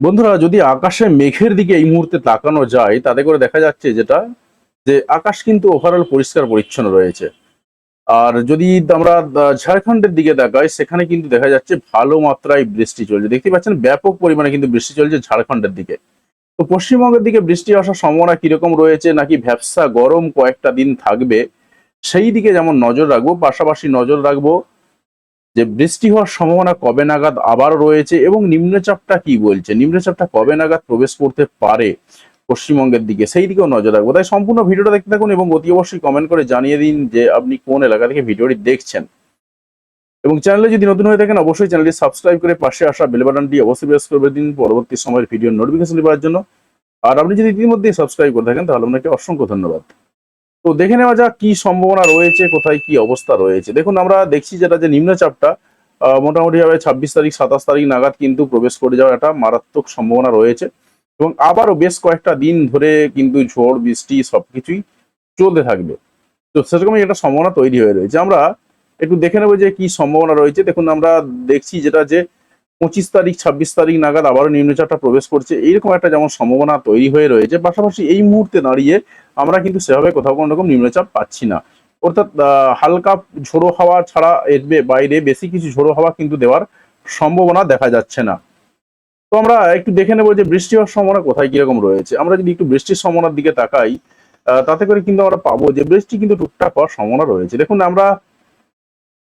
বন্ধুরা, যদি আকাশে মেঘের দিকে এই মুহূর্তে তাকানো যায়, তাতে করে দেখা যাচ্ছে যেটা, যে আকাশ কিন্তু ওভারঅল পরিষ্কার পরিচ্ছন্ন রয়েছে। আর যদি আমরা ঝাড়খণ্ডের দিকে তাকাই, সেখানে কিন্তু দেখা যাচ্ছে ভালো মাত্রায় বৃষ্টি চলছে। দেখতে পাচ্ছেন, ব্যাপক পরিমাণে কিন্তু বৃষ্টি চলছে ঝাড়খণ্ডের দিকে। তো পশ্চিমবঙ্গের দিকে বৃষ্টি আসার সম্ভাবনা কীরকম রয়েছে, নাকি ভ্যাবসা গরম কয়েকটা দিন থাকবে, সেই দিকে যেমন নজর রাখব, পাশাপাশি নজর রাখব যে বৃষ্টি হওয়ার সম্ভাবনা কবে নাগাদ আবার রয়েছে এবং নিম্নচাপটা কি বলছে? নিম্নচাপটা কবে নাগাদ প্রবেশ করতে পারে পশ্চিমবঙ্গের দিকে? সেই দিকেও নজর রাখব। তাই সম্পূর্ণ ভিডিওটা দেখতে থাকুন এবং অতি অবশ্যই কমেন্ট করে জানিয়ে দিন যে আপনি কোন এলাকা থেকে ভিডিওটি দেখছেন। এবং চ্যানেলে যদি নতুন হয়ে থাকেন, অবশ্যই চ্যানেলটি সাবস্ক্রাইব করে পাশে আসা বেল বাটনটি অবশ্যই প্রেস করে দিন পরবর্তী সময়ের ভিডিও নোটিফিকেশন পাওয়ার জন্য। আর আপনি যদি ইতিমধ্যে সাবস্ক্রাইব করে থাকেন, তাহলে আপনাকে অসংখ্য ধন্যবাদ। তো দেখে নেওয়া যাক কি সম্ভাবনা রয়েছে কোথায় কি অবস্থা রয়েছে। দেখুন আমরা দেখছি যেটা যে নিম্নচাপটা আহ, মোটামুটি ভাবে ছাব্বিশ তারিখ সাতাশ তারিখ নাগাদ কিন্তু প্রবেশ করে যাওয়ার একটা মারাত্মক সম্ভাবনা রয়েছে এবং আবারও বেশ কয়েকটা দিন ধরে কিন্তু ঝড় বৃষ্টি সবকিছুই চলতে থাকবে। তো সেরকমই একটা সম্ভাবনা তৈরি হয়ে রয়েছে। আমরা একটু দেখে নেব যে কি সম্ভাবনা রয়েছে। দেখুন আমরা দেখছি যেটা যে পঁচিশ তারিখ, ছাব্বিশ তারিখ নাগাদ আবারও নিম্নচাপটা প্রবেশ করছে। এইরকম একটা যেমন সম্ভাবনা তৈরি হয়ে রয়েছে, পাশাপাশি এই মুহূর্তে দাঁড়িয়ে আমরা কিন্তু সেভাবে কোথাও কোনো রকম নিম্নচাপ পাচ্ছি না। অর্থাৎ হালকা ঝোড়ো হাওয়া ছাড়া এর বাইরে বেশি কিছু ঝোড়ো হাওয়া কিন্তু দেওয়ার সম্ভাবনা দেখা যাচ্ছে না। তো আমরা একটু দেখে নেব যে বৃষ্টি হওয়ার সম্ভাবনা কোথায় কীরকম রয়েছে। আমরা যদি একটু বৃষ্টির সম্ভাবনার দিকে তাকাই তাতে করে কিন্তু আমরা পাবো যে বৃষ্টি কিন্তু টুকটাক হওয়ার সম্ভাবনা রয়েছে। দেখুন, আমরা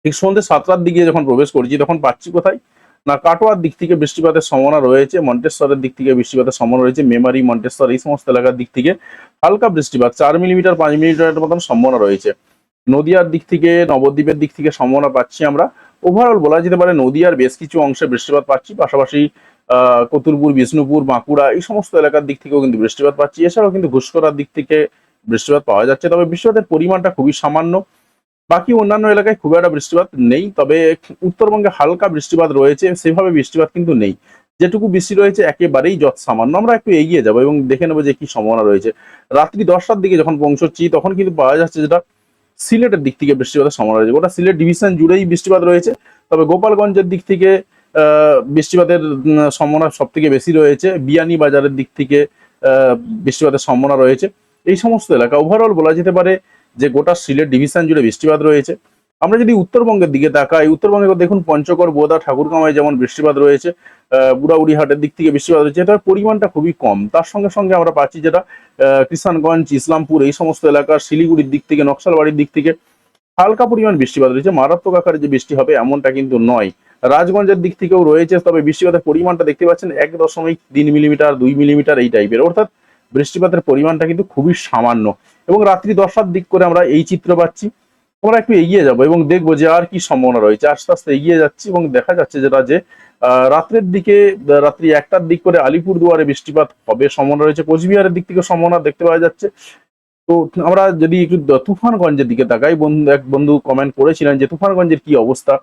ঠিক সন্ধ্যে সাতটার দিকে যখন প্রবেশ করছি, তখন পাচ্ছি কোথায়? না, কাটোয়ার দিক থেকে বৃষ্টিপাতের সম্ভাবনা রয়েছে, মন্টেশ্বরের দিক থেকে বৃষ্টিপাতের সম্ভাবনা রয়েছে, মেমারি, মন্টেশ্বর, এই সমস্ত এলাকার দিক থেকে হালকা বৃষ্টিপাত, চার মিলিমিটার, পাঁচ মিলিমিটারের মতন সম্ভাবনা রয়েছে। নদিয়ার দিক থেকে, নবদ্বীপের দিক থেকে সম্ভাবনা পাচ্ছি আমরা। ওভারঅল বলা যেতে পারে, নদিয়ার বেশ কিছু অংশে বৃষ্টিপাত পাচ্ছি, পাশাপাশি কতুলপুর, বিষ্ণুপুর, বাঁকুড়া, এই সমস্ত এলাকার দিক থেকেও কিন্তু বৃষ্টিপাত পাচ্ছি। এছাড়াও কিন্তু ঘুষকরার দিক থেকে বৃষ্টিপাত পাওয়া যাচ্ছে। তবে বৃষ্টিপাতের পরিমাণটা খুবই সামান্য। বাকি অন্যান্য এলাকায় খুব একটা বৃষ্টিপাত নেই, তবে উত্তরবঙ্গে হালকা বৃষ্টিপাত রয়েছে, সেভাবে বৃষ্টিপাত কিন্তু নেই। যেটুকু বৃষ্টি রয়েছে একেবারেই যত সামান্য আমরা একটু এগিয়ে যাব এবং দেখে নেব যে কি সম্ভাবনা রয়েছে। রাত্রি দশটার দিকে যখন পৌঁছচ্ছি, তখন কিন্তু পাওয়া যাচ্ছে যেটা সিলেটের দিক থেকে বৃষ্টিপাতের সম্ভাবনা রয়েছে। গোটা সিলেট ডিভিশন জুড়েই বৃষ্টিপাত রয়েছে, তবে গোপালগঞ্জের দিক থেকে বৃষ্টিপাতের সম্ভাবনা সব থেকে বেশি রয়েছে। বিয়ানি বাজারের দিক থেকে বৃষ্টিপাতের সম্ভাবনা রয়েছে। এই সমস্ত এলাকা ওভারঅল বলা যেতে পারে যে গোটা সিলেট ডিভিশন জুড়ে বৃষ্টিপাত রয়েছে। আমরা যদি উত্তরবঙ্গের দিকে তাকাই উত্তরবঙ্গে দেখুন পঞ্চগড় বোদা ঠাকুরগাঁওয়ে যেমন বৃষ্টিপাত রয়েছে আহ, হাটের দিক থেকে বৃষ্টিপাত রয়েছে এটার পরিমাণটা খুবই কম। তার সঙ্গে সঙ্গে আমরা পাচ্ছি যেটা কিষানগঞ্জ ইসলামপুর এই সমস্ত এলাকা শিলিগুড়ির দিক থেকে নকশালবাড়ির দিক থেকে হালকা পরিমাণ বৃষ্টিপাত রয়েছে। মারাত্মক আকারে যে বৃষ্টি হবে এমনটা কিন্তু নয়। রাজগঞ্জের দিক থেকেও রয়েছে তবে বৃষ্টিপাতের পরিমাণটা দেখতে পাচ্ছেন এক দশমিক তিন মিলিমিটার দুই মিলিমিটার এই টাইপের অর্থাৎ বৃষ্টিপাতের পরিমাণটা কিন্তু খুবই সামান্য। এবং রাত্রি দশটার দিক করে আমরা এই চিত্র পাচ্ছি। আমরা একটু এগিয়ে যাব এবং দেখব যে আর কি সম্ভাবনা রয়েছে। আস্তে আস্তে এগিয়ে যাচ্ছি এবং দেখা যাচ্ছে যেটা যে রাত্রের দিকে রাত্রি একটার দিক করে আলিপুর দুয়ারে বৃষ্টিপাত হবে সম্ভাবনা রয়েছে। কোচবিহারের দিক থেকে সম্ভাবনা দেখতে পাওয়া যাচ্ছে। তো আমরা যদি একটু তুফানগঞ্জের দিকে তাকাই, বন্ধু, এক বন্ধু কমেন্ট করেছিলেন যে তুফানগঞ্জের কি অবস্থা?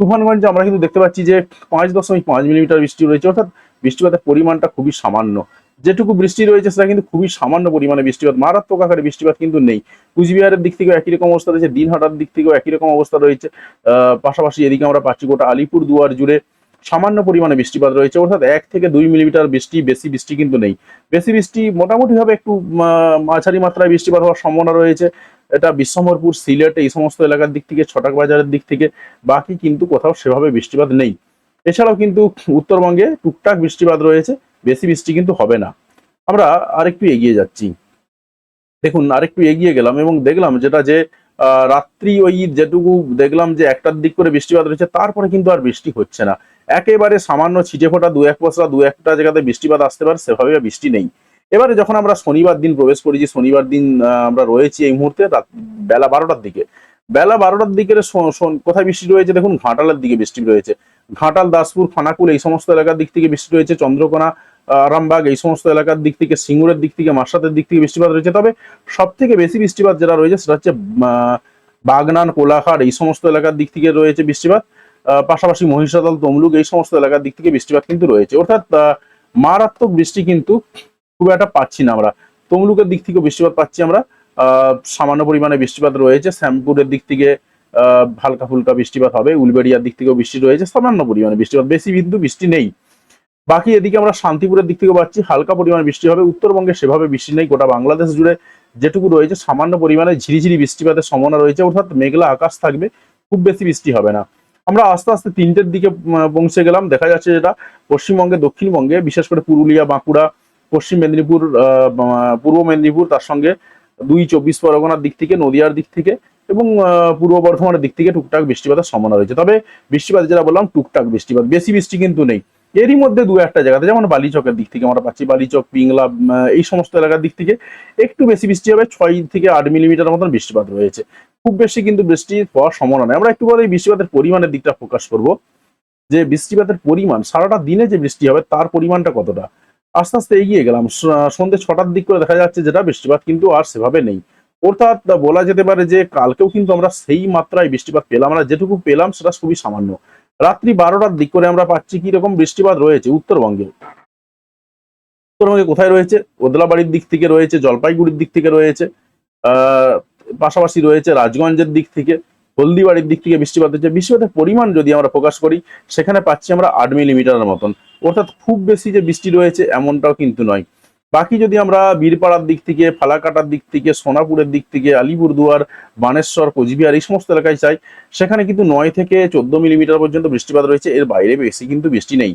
তুফানগঞ্জে আমরা কিন্তু দেখতে পাচ্ছি যে পাঁচ দশমিক পাঁচ মিলিমিটার বৃষ্টি রয়েছে। অর্থাৎ বৃষ্টিপাতের পরিমাণটা খুবই সামান্য। যেটুকু বৃষ্টি রয়েছে, সেটা কিন্তু খুবই সামান্য পরিমাণে বৃষ্টিপাত। মারাত্মক আকারে বৃষ্টিপাত কিন্তু নেই। কুচবিহারের দিক থেকেও একই রকম অবস্থা রয়েছে, দিনহাটার দিক থেকেও একই রকম অবস্থা রয়েছে। পাশাপাশি এদিকে আমরা পাচ্ছি গোটা আলিপুর দুয়ার জুড়ে সামান্য পরিমাণে বৃষ্টিপাত রয়েছে। অর্থাৎ এক থেকে দুই মিলিমিটার বৃষ্টি, বেশি বৃষ্টি কিন্তু নেই। বেশি বৃষ্টি মোটামুটিভাবে একটু মাঝারি মাত্রায় বৃষ্টিপাত হওয়ার সম্ভাবনা রয়েছে। এটা বিশ্বম্বরপুর সিলেট, এই সমস্ত এলাকার দিক থেকে, ছটাক বাজারের দিক থেকে। বাকি কিন্তু কোথাও সেভাবে বৃষ্টিপাত নেই। এছাড়াও কিন্তু উত্তরবঙ্গে টুকটাক বৃষ্টিপাত রয়েছে। বেশি বৃষ্টি কিন্তু হবে না। আমরা আরেকটু এগিয়ে যাচ্ছি। দেখুন, আরেকটু এগিয়ে গেলাম এবং দেখলাম যেটা যে রাত্রি ওই যেটুকু দেখলাম যে একটার দিক করে বৃষ্টিপাত রয়েছে তারপরে কিন্তু আর বৃষ্টি হচ্ছে না। একেবারে সামান্য ছিটে ফোটা দু এক পশলা, দু একটা জায়গাতে বৃষ্টিপাত আসতে পারে, সেভাবে বৃষ্টি নেই। এবারে যখন আমরা শনিবার দিন প্রবেশ করেছি, শনিবার দিন আমরা রয়েছি এই মুহূর্তে রাত, বেলা বারোটার দিকে। বেলা বারোটার দিকে কোথায় বৃষ্টি রয়েছে? দেখুন, ঘাটালের দিকে বৃষ্টি রয়েছে। ঘাটাল, দাসপুর ফানাকুল এই সমস্ত এলাকার দিক থেকে বৃষ্টি রয়েছে। চন্দ্রকোনা আহ, আরামবাগ এই সমস্ত এলাকার দিক থেকে সিঙ্গুরের দিক থেকে মাসাতের দিক থেকে বৃষ্টিপাত রয়েছে। তবে সব থেকে বেশি বৃষ্টিপাত যেটা রয়েছে সেটা হচ্ছে বাগনান কোলাঘাট এই সমস্ত এলাকার দিক থেকে রয়েছে বৃষ্টিপাত। পাশাপাশি মহিষাদল তমলুক এই সমস্ত এলাকার দিক থেকে বৃষ্টিপাত কিন্তু রয়েছে। অর্থাৎ মারাত্মক বৃষ্টি কিন্তু খুব একটা পাচ্ছি না আমরা। তমলুকের দিক থেকে বৃষ্টিপাত পাচ্ছি আমরা। সামান্য পরিমাণে বৃষ্টিপাত রয়েছে। শ্যামপুরের দিক থেকে হালকা ফুলকা বৃষ্টিপাত হবে। উলবেড়িয়ার দিক থেকেও বৃষ্টি রয়েছে। সামান্য পরিমাণে বৃষ্টিপাত। বেশি কিন্তু বৃষ্টি নেই। বাকি এদিকে আমরা শান্তিপুরের দিক থেকে পাচ্ছি হালকা পরিমাণ বৃষ্টি হবে। উত্তরবঙ্গে সেভাবে বৃষ্টি নেই। গোটা বাংলাদেশ জুড়ে যেটুকু রয়েছে, সামান্য পরিমাণে ঝিরিঝিরি বৃষ্টিপাতের সম্ভাবনা রয়েছে। অর্থাৎ মেঘলা আকাশ থাকবে, খুব বেশি বৃষ্টি হবে না। আমরা আস্তে আস্তে তিনটের দিকে পৌঁছে গেলাম। দেখা যাচ্ছে যেটা পশ্চিমবঙ্গে, দক্ষিণবঙ্গে, বিশেষ করে পুরুলিয়া, বাঁকুড়া, পশ্চিম মেদিনীপুর পূর্ব মেদিনীপুর, তার সঙ্গে দুই চব্বিশ পরগনার দিক থেকে, নদিয়ার দিক থেকে এবং পূর্ব বর্ধমানের দিক থেকে টুকটাক বৃষ্টিপাতের সম্ভাবনা রয়েছে। তবে বৃষ্টিপাত যেটা বললাম, টুকটাক বৃষ্টিপাত। বেশি বৃষ্টি কিন্তু নেই। এরই মধ্যে দু একটা জায়গাতে, যেমন বালিচকের দিক থেকে আমরা পাচ্ছি, বালিচক, পিংলা এই সমস্ত এলাকার দিক থেকে একটু বেশি বৃষ্টি হবে, ছয় থেকে আট মিলিমিটার মতন বৃষ্টিপাত রয়েছে। খুব বেশি কিন্তু বৃষ্টি হওয়ার সম্ভাবনা নেই। আমরা একটু পরে বৃষ্টিপাতের পরিমাণের দিকটা ফোকাস করব। যে বৃষ্টিপাতের পরিমাণ, সারাটা দিনে যে বৃষ্টি হবে, তার পরিমাণটা কতটা? আস্তে আস্তে এগিয়ে গেলাম। সন্ধ্যে ছটার দিক করে দেখা যাচ্ছে যেটা বৃষ্টিপাত কিন্তু আর সেভাবে নেই। অর্থাৎ বলা যেতে পারে যে কালকেও কিন্তু আমরা সেই মাত্রায় বৃষ্টিপাত পেলাম। না যেটুকু পেলাম সেটা খুবই সামান্য। রাত্রি বারোটার দিক করে আমরা পাচ্ছি কি রকম বৃষ্টিপাত রয়েছে উত্তরবঙ্গে। উত্তরবঙ্গে কোথায় রয়েছে? ওদলাবাড়ির দিক থেকে রয়েছে, জলপাইগুড়ির দিক থেকে রয়েছে পাশাপাশি রয়েছে রাজগঞ্জের দিক থেকে, হলদিবাড়ির দিক থেকে বৃষ্টিপাত হচ্ছে। বৃষ্টিপাতের পরিমাণ যদি আমরা প্রকাশ করি, সেখানে পাচ্ছি আমরা আট মিলিমিটারের মতন। অর্থাৎ খুব বেশি যে বৃষ্টি রয়েছে, এমনটাও কিন্তু নয়। বাকি যদি আমরা বীরপাড়ার দিক থেকে, ফালাকাটার দিক থেকে, সোনাপুরের দিক থেকে, আলিপুরদুয়ার, বানেশ্বর, কোচবিহার এই সমস্ত এলাকায় চাই, সেখানে কিন্তু নয় থেকে চোদ্দ মিলিমিটার পর্যন্ত বৃষ্টিপাত রয়েছে। এর বাইরে বেশি কিন্তু বৃষ্টি নেই।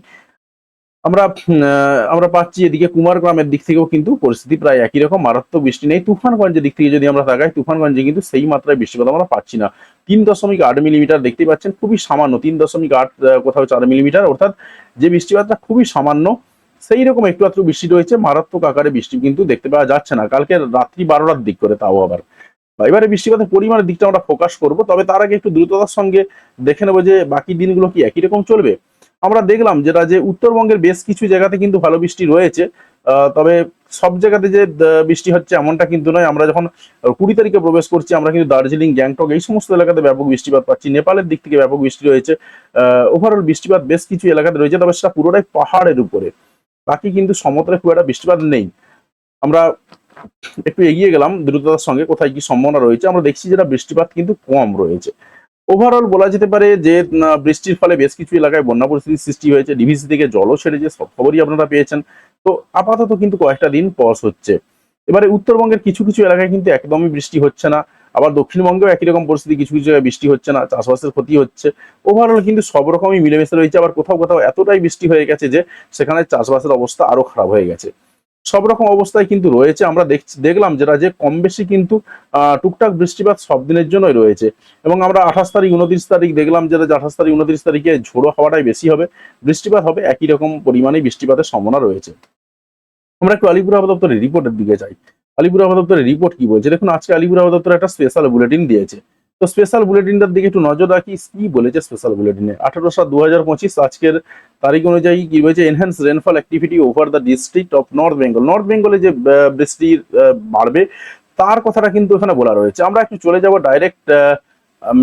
আমরা আমরা পাচ্ছি এদিকে কুমারগ্রামের দিক থেকেও কিন্তু পরিস্থিতি প্রায় একই রকম, মারাত্মক বৃষ্টি নেই। তুফানগঞ্জের দিক থেকে যদি আমরা তাকাই, তুফানগঞ্জে কিন্তু সেই মাত্রায় বৃষ্টিপাত আমরা পাচ্ছি না। তিন দশমিক আট মিলিমিটার দেখতেই পাচ্ছেন, খুবই সামান্য, তিন দশমিক আট কোথাও চার মিলিমিটার, অর্থাৎ যে বৃষ্টিপাতটা খুবই সামান্য সেই রকম একটু আত্র বৃষ্টি রয়েছে, মারাত্মক আকারে বৃষ্টি কিন্তু দেখতে পাওয়া যাচ্ছে না। কালকে রাত্রি বারোটার দিক করে তাও আবার। এবারে বৃষ্টিপাতের পরিমাণের দিকটা আমরা ফোকাস করব, তবে তার আগে একটু দ্রুততার সঙ্গে দেখে নেব যে বাকি দিনগুলো কি একই রকম চলবে। আমরা দেখলাম যেটা যে উত্তরবঙ্গের বেশ কিছু জায়গাতে কিন্তু ভালো বৃষ্টি রয়েছে। তবে সব জায়গাতে যে বৃষ্টি হচ্ছে এমনটা কিন্তু নয়। আমরা যখন কুড়ি তারিখে প্রবেশ করছি, আমরা কিন্তু দার্জিলিং, গ্যাংটক এই সমস্ত এলাকাতে ব্যাপক বৃষ্টিপাত পাচ্ছি। নেপালের দিক থেকে ব্যাপক বৃষ্টি রয়েছে। ওভারঅল বৃষ্টিপাত বেশ কিছু এলাকাতে রয়েছে, তবে সেটা পুরোটাই পাহাড়ের উপরে। বাকি কিন্তু সমতলে খুব একটা বৃষ্টিপাত নেই। আমরা একটু এগিয়ে গেলাম দ্রুততার সঙ্গে, কোথায় কি সম্ভাবনা রয়েছে, আমরা দেখছি যেটা বৃষ্টিপাত কিন্তু কম রয়েছে। ওভারঅল বলা যেতে পারে যে বৃষ্টির ফলে বেশ কিছু এলাকায় বন্যা পরিস্থিতির সৃষ্টি হয়েছে, ডিভিসি থেকে জলও ছেড়েছে, সব খবরই আপনারা পেয়েছেন। তো আপাতত কিন্তু কয়েকটা দিন পস হচ্ছে। এবারে উত্তরবঙ্গের কিছু কিছু এলাকায় কিন্তু একদমই বৃষ্টি হচ্ছে না। আবার দক্ষিণবঙ্গেও একই রকম পরিস্থিতি, কিছু কিছু জায়গায় বৃষ্টি হচ্ছে না, চাষবাসের ক্ষতি হচ্ছে। ওভারঅল কিন্তু সব রকমই মিলেমিশে রয়েছে, আবার কোথাও কোথাও এতটাই বৃষ্টি হয়ে গেছে যে সেখানে চাষবাসের অবস্থা আরও খারাপ হয়ে গেছে। সব রকম অবস্থায় কিন্তু রয়েছে, আমরা দেখলাম যেটা যে কম বেশি কিন্তু টুকটাক বৃষ্টিপাত সব দিনের জন্যই রয়েছে। এবং আমরা আঠাশ তারিখ, উনত্রিশ তারিখ দেখলাম যেটা যে আঠাশ তারিখ, উনত্রিশ তারিখে ঝোড়ো হওয়াটাই বেশি হবে। বৃষ্টিপাত হবে, একই রকম পরিমাণে বৃষ্টিপাতের সম্ভাবনা রয়েছে। আমরা একটু আলিপুর আবহাওয়া দপ্তরের রিপোর্টের দিকে যাই। আলিপুর আবহাওয়া দপ্তরের রিপোর্ট কি বলছে? দেখুন, আজকে আলিপুর আবহাওয়া দপ্তর একটা স্পেশাল বুলেটিন দিয়েছে। তো স্পেশাল বুলেটিনটার দিকে একটু নজর রাখি, কি বলেছে স্পেশাল বুলেটিনে আঠারো সাত দু হাজার পঁচিশ আজকের তারিখ অনুযায়ী কি বলেছে? Enhance rainfall activity over the district of north Bengal north বেঙ্গলে যে বৃষ্টি বাড়বে, তার কথাটা কিন্তু এখানে বলা রয়েছে। আমরা একটু চলে যাব ডাইরেক্ট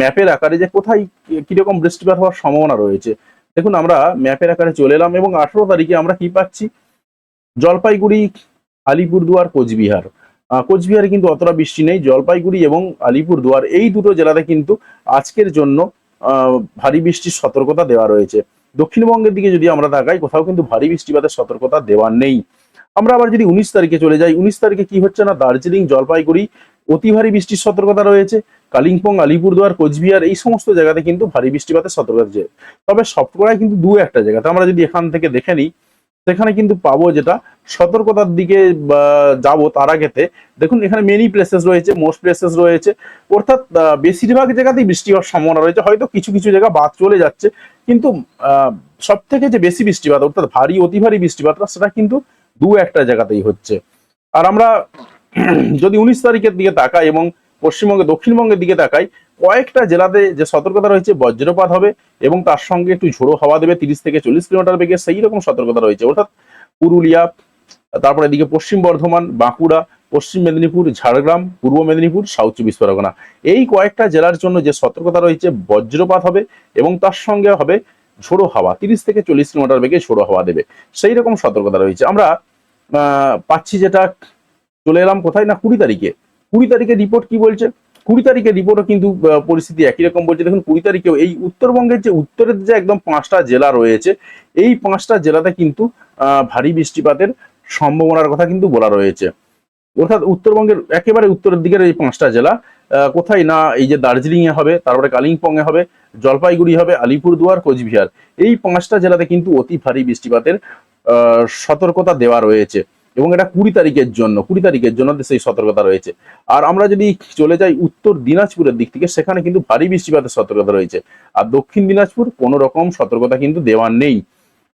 ম্যাপের আকারে যে কোথায় কীরকম বৃষ্টিপাত হওয়ার সম্ভাবনা রয়েছে। দেখুন, আমরা ম্যাপের আকারে চলে এলাম এবং আঠেরো তারিখে আমরা কি পাচ্ছি? জলপাইগুড়ি, আলিপুরদুয়ার, কোচবিহার। কোচবিহারে কিন্তু অতটা বৃষ্টি নেই। জলপাইগুড়ি এবং আলিপুরদুয়ার এই দুটো জেলাতে কিন্তু আজকের জন্য ভারী বৃষ্টির সতর্কতা দেওয়া রয়েছে। দক্ষিণবঙ্গের দিকে যদি আমরা তাকাই, কোথাও কিন্তু ভারী বৃষ্টিপাতের সতর্কতা দেওয়া নেই। আমরা আবার যদি উনিশ তারিখে চলে যাই, উনিশ তারিখে কি হচ্ছে না? দার্জিলিং, জলপাইগুড়ি অতি ভারী বৃষ্টির সতর্কতা রয়েছে। কালিম্পং, আলিপুরদুয়ার, কোচবিহার এই সমস্ত জায়গাতে কিন্তু ভারী বৃষ্টিপাতের সতর্কতা রয়েছে। তবে সবকটাই কিন্তু দু একটা জায়গাতে। আমরা যদি এখান থেকে দেখে নিই সেখানে কিন্তু পাবো যেটা সতর্কতার দিকে যাব তার আগেতে। দেখুন, এখানে মেনি প্লেসেস রয়েছে মোস্ট প্লেসেস রয়েছে। অর্থাৎ বেশিরভাগ জায়গাতেই বৃষ্টি হওয়ার সম্ভাবনা রয়েছে। হয়তো কিছু কিছু জায়গা বাদ চলে যাচ্ছে। কিন্তু সব থেকে যে বেশি বৃষ্টিপাত, অর্থাৎ ভারী, অতি ভারী বৃষ্টিপাতটা, সেটা কিন্তু দু একটা জায়গাতেই হচ্ছে। আর আমরা, যদি উনিশ তারিখের দিকে তাকাই এবং পশ্চিমবঙ্গে, দক্ষিণবঙ্গের দিকে তাকাই কয়েকটা জেলাতে যে সতর্কতা রয়েছে, বজ্রপাত হবে এবং তার সঙ্গে একটু ঝোড়ো হাওয়া দেবে তিরিশ থেকে চল্লিশ কিলোমিটার বেগে, সেই রকম সতর্কতা রয়েছে। অর্থাৎ পুরুলিয়া, তারপরে এদিকে পশ্চিম বর্ধমান, বাঁকুড়া, পশ্চিম মেদিনীপুর, ঝাড়গ্রাম, পূর্ব মেদিনীপুর, সাউথ চব্বিশ পরগনা। এই কয়েকটা জেলার জন্য যে সতর্কতা রয়েছে, বজ্রপাত হবে এবং তার সঙ্গে হবে ঝোড়ো হাওয়া, তিরিশ থেকে চল্লিশ কিলোমিটার বেগে ঝোড়ো হাওয়া দেবে। সেই রকম সতর্কতা রয়েছে। আমরা পাচ্ছি যেটা, চলে এলাম কোথায় না কুড়ি তারিখে? কুড়ি তারিখে রিপোর্ট কি বলছে? কুড়ি তারিখের রিপোর্টও কিন্তু পরিস্থিতি একই রকম বলছে। দেখুন, কুড়ি তারিখেও এই উত্তরবঙ্গের যে উত্তরের যে একদম পাঁচটা জেলা রয়েছে, এই পাঁচটা জেলাতে কিন্তু ভারী বৃষ্টিপাতের সম্ভাবনার কথা কিন্তু বলা রয়েছে। অর্থাৎ উত্তরবঙ্গের একেবারে উত্তরের দিকের এই পাঁচটা জেলা কোথায় না এই যে দার্জিলিং এ হবে, তারপরে কালিম্পং এ হবে, জলপাইগুড়ি হবে, আলিপুরদুয়ার, কোচবিহার, এই পাঁচটা জেলাতে কিন্তু অতি ভারী বৃষ্টিপাতের সতর্কতা দেওয়া রয়েছে। এবং এটা কুড়ি তারিখের জন্য, কুড়ি তারিখের জন্য সেই সতর্কতা রয়েছে। আর আমরা যদি চলে যাই উত্তর দিনাজপুরের দিক থেকে, সেখানে কিন্তু ভারী বৃষ্টিপাতের সতর্কতা রয়েছে। আর দক্ষিণ দিনাজপুর কোনো রকম সতর্কতা কিন্তু দেওয়া নেই।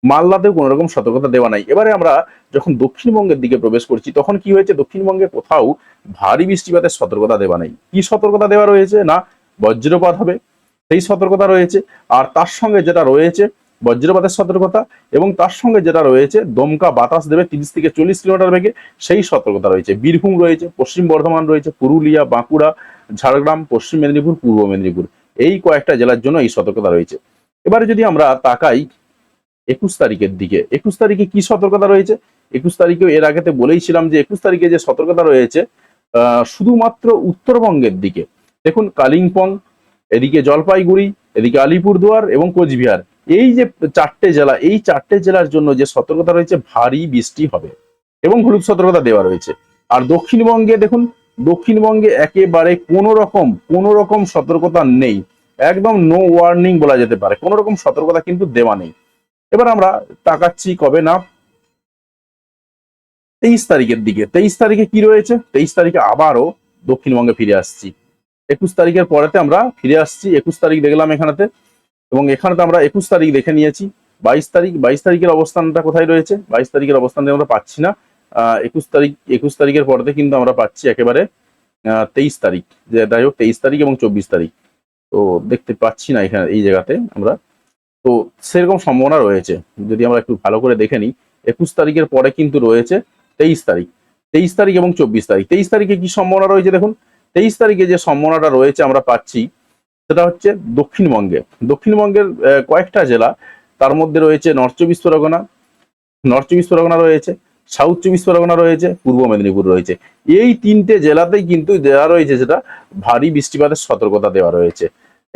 মালদাতেও কোনো রকম সতর্কতা দেওয়া নাই। এবারে আমরা যখন দক্ষিণবঙ্গের দিকে প্রবেশ করছি, তখন কি হয়েছে? দক্ষিণবঙ্গে কোথাও ভারী বৃষ্টিপাতের সতর্কতা দেওয়া নেই। কি সতর্কতা দেওয়া রয়েছে? না, বজ্রপাত হবে, সেই সতর্কতা রয়েছে। আর তার সঙ্গে যেটা রয়েছে বজ্রপাতের সতর্কতা এবং তার সঙ্গে যেটা রয়েছে, দমকা বাতাস দেবে তিরিশ থেকে চল্লিশ কিলোমিটার বেগে, সেই সতর্কতা রয়েছে। বীরভূম রয়েছে, পশ্চিম বর্ধমান রয়েছে, পুরুলিয়া, বাঁকুড়া, ঝাড়গ্রাম, পশ্চিম মেদিনীপুর, পূর্ব মেদিনীপুর। এই কয়েকটা জেলার জন্য এই সতর্কতা রয়েছে। এবারে যদি আমরা তাকাই একুশ তারিখের দিকে, একুশ তারিখে কি সতর্কতা রয়েছে? একুশ তারিখেও এর আগেতে বলেইছিলাম যে একুশ তারিখে যে সতর্কতা রয়েছে শুধুমাত্র উত্তরবঙ্গের দিকে। দেখুন, কালিম্পং, এদিকে জলপাইগুড়ি, এদিকে আলিপুরদুয়ার এবং কোচবিহার। এই যে চারটে জেলা, এই চারটে জেলার জন্য যে সতর্কতা রয়েছে, ভারী বৃষ্টি হবে এবং হলুদ সতর্কতা দেওয়া রয়েছে। আর দক্ষিণবঙ্গে দেখুন, দক্ষিণবঙ্গে একেবারে কোনো রকম কোনো রকম সতর্কতা নেই। একদম নো ওয়ার্নিং বলা যেতে পারে। কোনো রকম সতর্কতা কিন্তু দেওয়া নেই। এবার আমরা তাকাচ্ছি কবে না? তেইশ তারিখের দিকে। তেইশ তারিখে কি রয়েছে? তেইশ তারিখে আবারও দক্ষিণবঙ্গে ফিরে আসছি। একুশ তারিখের পরেতে আমরা ফিরে আসছি। একুশ তারিখ দেখলাম এখানেতে। এবং এখানে তো আমরা একুশ তারিখ দেখে নিয়েছি। বাইশ তারিখ, বাইশ তারিখের অবস্থানটা কোথায় রয়েছে? বাইশ তারিখের অবস্থানটা আমরা পাচ্ছি না। একুশ তারিখ, একুশ তারিখের পরেতে কিন্তু আমরা পাচ্ছি একেবারে তেইশ তারিখ। যে যাই হোক, তেইশ তারিখ এবং চব্বিশ তারিখ। তো দেখতে পাচ্ছি না এখানে, এই জায়গাতে আমরা। তো সেরকম সম্ভাবনা রয়েছে। যদি আমরা একটু ভালো করে দেখে নিই, একুশ তারিখের পরে কিন্তু রয়েছে তেইশ তারিখ। তেইশ তারিখ এবং চব্বিশ তারিখ। তেইশ তারিখে কি সম্ভাবনা রয়েছে দেখুন? তেইশ তারিখে যে সম্ভাবনাটা রয়েছে আমরা পাচ্ছি সেটা হচ্ছে দক্ষিণবঙ্গে। দক্ষিণবঙ্গের কয়েকটা জেলা, তার মধ্যে রয়েছে নর্থ চব্বিশ পরগনা, নর্থ চব্বিশ পরগনা রয়েছে, সাউথ চব্বিশ পরগনা রয়েছে, পূর্ব মেদিনীপুর রয়েছে। এই তিনটে জেলাতেই কিন্তু দেওয়া রয়েছে যেটা ভারী বৃষ্টিপাতের সতর্কতা দেওয়া রয়েছে।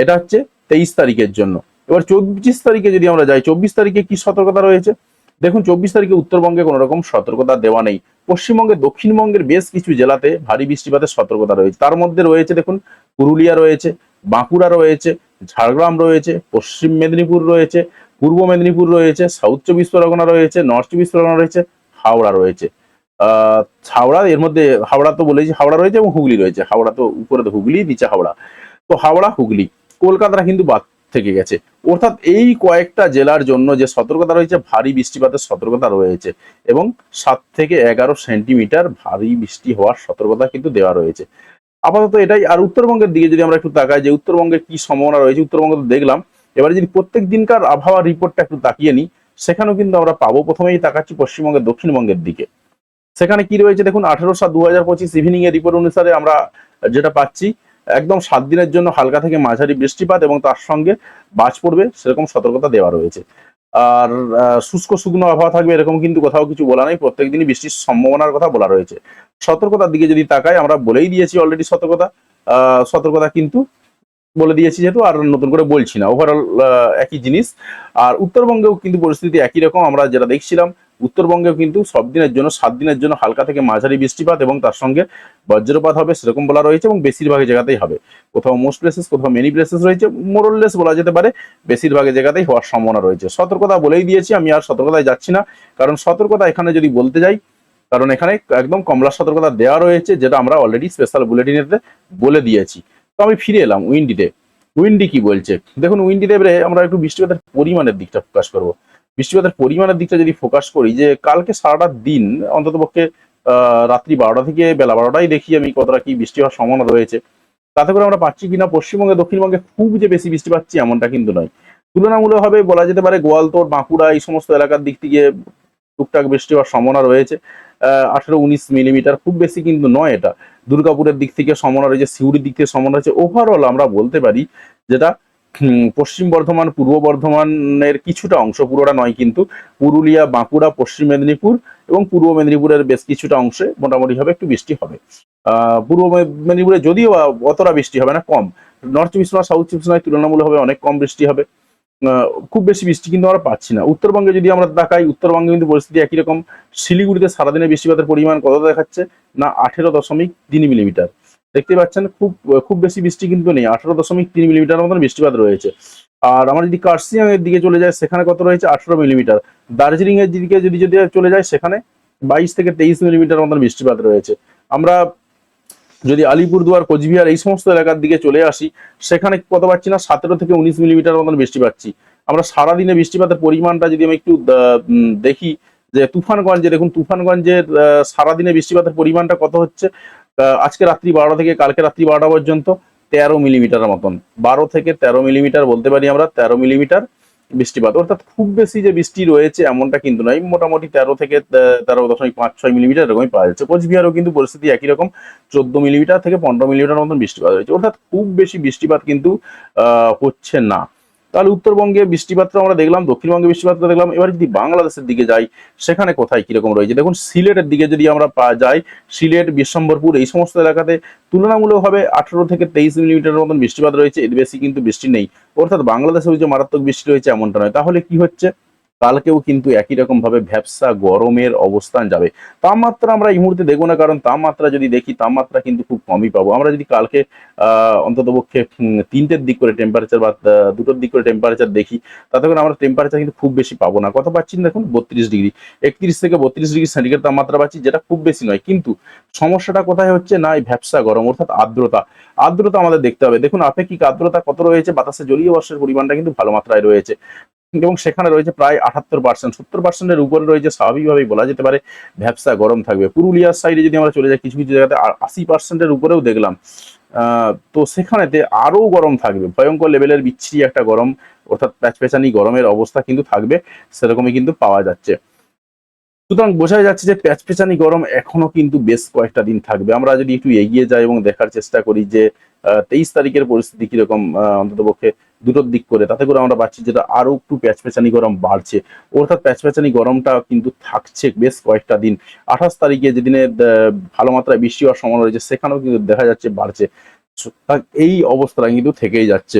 এটা হচ্ছে তেইশ তারিখের জন্য। এবার চব্বিশ তারিখে যদি আমরা যাই, চব্বিশ তারিখে কি সতর্কতা রয়েছে? দেখুন, চব্বিশ তারিখে উত্তরবঙ্গে কোনো রকম সতর্কতা দেওয়া নেই। পশ্চিমবঙ্গে, দক্ষিণবঙ্গের বেশ কিছু জেলাতে ভারী বৃষ্টিপাতের সতর্কতা রয়েছে। তার মধ্যে রয়েছে, দেখুন, পুরুলিয়া রয়েছে বাঁকুড়া রয়েছে, ঝাড়গ্রাম রয়েছে, পশ্চিম মেদিনীপুর রয়েছে, পূর্ব মেদিনীপুর রয়েছে, সাউথ চব্বিশ পরগনা রয়েছে, নর্থ চব্বিশ পরগনা রয়েছে, হাওড়া রয়েছে। হাওড়া, এর মধ্যে হাওড়া তো বলেছি, হাওড়া রয়েছে এবং হুগলি রয়েছে। হাওড়া তো উপরে তো হুগলি, নিচে হাওড়া। তো হাওড়া, হুগলি কলকাতাটা কিন্তু বাদ থেকে গেছে। অর্থাৎ এই কয়েকটা জেলার জন্য যে সতর্কতা রয়েছে, ভারী বৃষ্টিপাতের সতর্কতা রয়েছে এবং সাত থেকে এগারো সেন্টিমিটার ভারী বৃষ্টি হওয়ার সতর্কতা কিন্তু দেওয়া রয়েছে। আপাতত এটাই। আর উত্তরবঙ্গের দিকে যদি আমরা একটু তাকাই, যে উত্তরবঙ্গে কি সম্ভাবনা রয়েছে, উত্তরবঙ্গে তো দেখলাম। এবারে যদি প্রত্যেক দিনকার আবহাওয়া রিপোর্টটা একটু তাকিয়ে নিই, সেখানেও কিন্তু আমরা পাবো। প্রথমেই তাকাচ্ছি পশ্চিমবঙ্গের, দক্ষিণবঙ্গের দিকে। সেখানে কি রয়েছে? দেখুন, আঠারো সাত দু হাজার পঁচিশ ইভিনিং এর রিপোর্ট অনুসারে আমরা যেটা পাচ্ছি, একদম সাত দিনের জন্য হালকা থেকে মাঝারি বৃষ্টিপাত এবং তার সঙ্গে বাজ পড়বে, সেরকম সতর্কতা দেওয়া রয়েছে। আর শুষ্ক শুকনো আবহাওয়া থাকবে এরকম কিন্তু কোথাও কিছু বলা নেই। প্রত্যেক দিনই বৃষ্টির সম্ভাবনার কথা বলা রয়েছে। সতর্কতার দিকে যদি তাকাই, আমরা বলেই দিয়েছি অলরেডি সতর্কতা। সতর্কতা কিন্তু বলে দিয়েছি যেহেতু, আর নতুন করে বলছি না। ওভারঅল একই জিনিস। আর উত্তরবঙ্গেও কিন্তু পরিস্থিতি একই রকম। আমরা যেটা দেখছিলাম উত্তরবঙ্গেও কিন্তু সব দিনের জন্য, সাত দিনের জন্য হালকা থেকে মাঝারি বৃষ্টিপাত এবং তার সঙ্গে বজ্রপাত হবে, সেরকম বলা রয়েছে এবং বেশিরভাগ জায়গাতেই হবে। কোথাও মোস্ট প্লেসেস কোথাও মেনি প্লেসেস রয়েছে মোরললেস বলা যেতে পারে বেশিরভাগ জায়গাতেই হওয়ার সম্ভাবনা রয়েছে। সতর্কতা বলেই দিয়েছি, আমি আর সতর্কতায় যাচ্ছি না, কারণ সতর্কতা এখানে যদি বলতে যাই, কারণ এখানে একদম কমলা সতর্কতা দেওয়া রয়েছে, যেটা আমরা অলরেডি স্পেশাল বুলেটিনেতে বলে দিয়েছি। তো আমি ফিরে এলাম উইন্ডিতে। উইন্ডি কি বলছে? দেখুন, উইন্ডিতে আমরা একটু বৃষ্টিপাতের পরিমাণের দিকটা প্রকাশ করব। বৃষ্টিপাতের পরিমাণের দিকটা যদি ফোকাস করি, যে কালকে সারাটা দিন অন্তত পক্ষে রাত্রি বারোটা থেকে বেলা বারোটাই দেখি আমি কতটা কি বৃষ্টি হওয়ার সম্ভাবনা রয়েছে। তাতে করে আমরা পাচ্ছি কিনা? পশ্চিমবঙ্গে, দক্ষিণবঙ্গে খুব যে বেশি বৃষ্টি পাচ্ছি এমনটা কিন্তু নয়। তুলনামূলকভাবে বলা যেতে পারে গোয়ালতোড় বাঁকুড়া এই সমস্ত এলাকার দিক থেকে টুকটাক বৃষ্টি হওয়ার সম্ভাবনা রয়েছে। আঠেরো উনিশ মিলিমিটার খুব বেশি কিন্তু নয় এটা। দুর্গাপুরের দিক থেকে সম্ভাবনা রয়েছে, সিউড়ির দিক থেকে সম্ভাবনা রয়েছে। ওভারঅল আমরা বলতে পারি যেটা পশ্চিম বর্ধমান, পূর্ব বর্ধমানের কিছুটা অংশ, পুরোটা নয় কিন্তু, পুরুলিয়া, বাঁকুড়া, পশ্চিম মেদিনীপুর এবং পূর্ব মেদিনীপুরের বেশ কিছুটা অংশে মোটামুটি ভাবে একটু বৃষ্টি হবে। পূর্ব মেদিনীপুরে যদিও অতটা বৃষ্টি হবে না, কম। নর্থ চব্বিশ পরগনা সাউথ চব্বিশ পরগনায় তুলনামূলকভাবে অনেক কম বৃষ্টি হবে। খুব বেশি বৃষ্টি কিন্তু আমরা পাচ্ছি না। উত্তরবঙ্গে যদি আমরা তাকাই, উত্তরবঙ্গে কিন্তু পরিস্থিতি একই রকম। শিলিগুড়িতে সারাদিনে বৃষ্টিপাতের পরিমাণ কত দেখাচ্ছে? না, আঠেরো দশমিক তিন মিলিমিটার। দেখতে পাচ্ছেন, খুব খুব বেশি বৃষ্টি কিন্তু নেই, আঠেরো দশমিক তিন মিলিমিটার মতন বৃষ্টিপাত রয়েছে। আর আমরা যদি কার্সিয়াং এর দিকে চলে যাই সেখানে কত রয়েছে? আঠেরো মিলিমিটার। দার্জিলিং এর দিকে যদি যদি চলে যায়, সেখানে বাইশ থেকে তেইশ মিলিমিটার মতন বৃষ্টিপাত রয়েছে। আমরা যদি আলিপুরদুয়ার, কোচবিহার এই সমস্ত এলাকার দিকে চলে আসি, সেখানে কত পাচ্ছি না? সতেরো থেকে উনিশ মিলিমিটার মতন বৃষ্টি পাচ্ছি। আমরা সারাদিনে বৃষ্টিপাতের পরিমাণটা যদি আমি একটু দেখি, যে তুফানগঞ্জে, দেখুন, তুফানগঞ্জের সারাদিনে বৃষ্টিপাতের পরিমাণটা কত হচ্ছে? আজকে রাত্রি বারোটা থেকে কালকে রাত্রি বারোটা পর্যন্ত তেরো মিলিমিটার মতন। বারো থেকে তেরো মিলিমিটার বলতে পারি আমরা, তেরো মিলিমিটার বৃষ্টিপাত। অর্থাৎ খুব বেশি যে বৃষ্টি রয়েছে এমনটা কিন্তু নয়, মোটামুটি তেরো থেকে তেরো দশমিক পাঁচ, ছয় মিলিমিটার এরকমই পাওয়া যাচ্ছে। কোচবিহারও কিন্তু পরিস্থিতি একই রকম, চোদ্দ মিলিমিটার থেকে পনেরো মিলিমিটার মতন বৃষ্টিপাত হয়েছে। অর্থাৎ খুব বেশি বৃষ্টিপাত কিন্তু হচ্ছে না। তাহলে উত্তরবঙ্গে বৃষ্টিপাতটা আমরা দেখলাম, দক্ষিণবঙ্গে বৃষ্টিপাতটা দেখলাম। এবার যদি বাংলাদেশের দিকে যাই, সেখানে কোথায় কীরকম রয়েছে? দেখুন, সিলেটের দিকে যদি আমরা যাই, সিলেট বিশ্বম্বরপুর এই সমস্ত এলাকাতে তুলনামূলকভাবে আঠারো থেকে তেইশ মিলিমিটারের মতন বৃষ্টিপাত রয়েছে। এর বেশি কিন্তু বৃষ্টি নেই। অর্থাৎ বাংলাদেশেও যে মারাত্মক বৃষ্টি রয়েছে, এমনটা নয়। তাহলে কি হচ্ছে? কালকেও কিন্তু একই রকম ভাবে ভ্যাবসা গরমের অবস্থান যাবে। তাপমাত্রা আমরা এই মুহূর্তে দেখব না, কারণ তাপমাত্রা যদি দেখি, তাপমাত্রা কিন্তু খুব কমই পাবো। আমরা যদি কালকে, আহ অন্তত পক্ষে তিনটের দিক করে টেম্পারেচার বা দুটোর দিক করে টেম্পারেচার দেখি, তাতে করে আমরা টেম্পারেচার কিন্তু খুব বেশি পাবো না। কত পাচ্ছি দেখুন, বত্রিশ ডিগ্রি। একত্রিশ থেকে বত্রিশ ডিগ্রি সেন্টিগ্রেড তাপমাত্রা পাচ্ছি, যেটা খুব বেশি নয়। কিন্তু সমস্যাটা কোথায় হচ্ছে না, এই ভ্যাবসা গরম, অর্থাৎ আর্দ্রতা। আর্দ্রতা আমাদের দেখতে হবে। দেখুন, আপেক্ষিক আর্দ্রতা কত রয়েছে? বাতাসে জলীয় বর্ষের পরিমাণটা কিন্তু ভালো মাত্রায় রয়েছে। এবং সেখানে রয়েছে প্রায় আটাত্তর পার্সেন্ট সত্তর পার্সেন্টের উপরে রয়েছে, স্বাভাবিকভাবেই বলা যেতে পারে ভ্যাবসা গরম থাকবে। পুরুলিয়ার সাইডে যদি আমরা চলে যাই, কিছু কিছু জায়গাতে আশি পার্সেন্টের উপরেও দেখলাম। তো সেখানেতে আরও গরম থাকবে। ভয়ঙ্কর লেভেলের বিচ্ছিরি একটা গরম, অর্থাৎ প্যাচপ্যাচানি গরমের অবস্থা কিন্তু থাকবে, সেরকমই কিন্তু পাওয়া যাচ্ছে। সুতরাং বোঝা যাচ্ছে যে প্যাচপেচানি গরম এখনও কিন্তু বেশ কয়েকটা দিন থাকবে। আমরা যদি একটু এগিয়ে যাই এবং দেখার চেষ্টা করি যে তেইশ তারিখের পরিস্থিতি কীরকম অন্তত পক্ষে দুটোর দিক করে। তাতে করে আমরা পাচ্ছি যেটা আরও একটু প্যাচপেচানি গরম বাড়ছে। অর্থাৎ প্যাচপেচানি গরমটা কিন্তু থাকছে বেশ কয়েকটা দিন। আঠাশ তারিখে যেদিনে ভালো মাত্রায় বৃষ্টি হওয়ার সম্ভাবনা রয়েছে, সেখানেও কিন্তু দেখা যাচ্ছে বাড়ছে। এই অবস্থাটা কিন্তু থেকেই যাচ্ছে।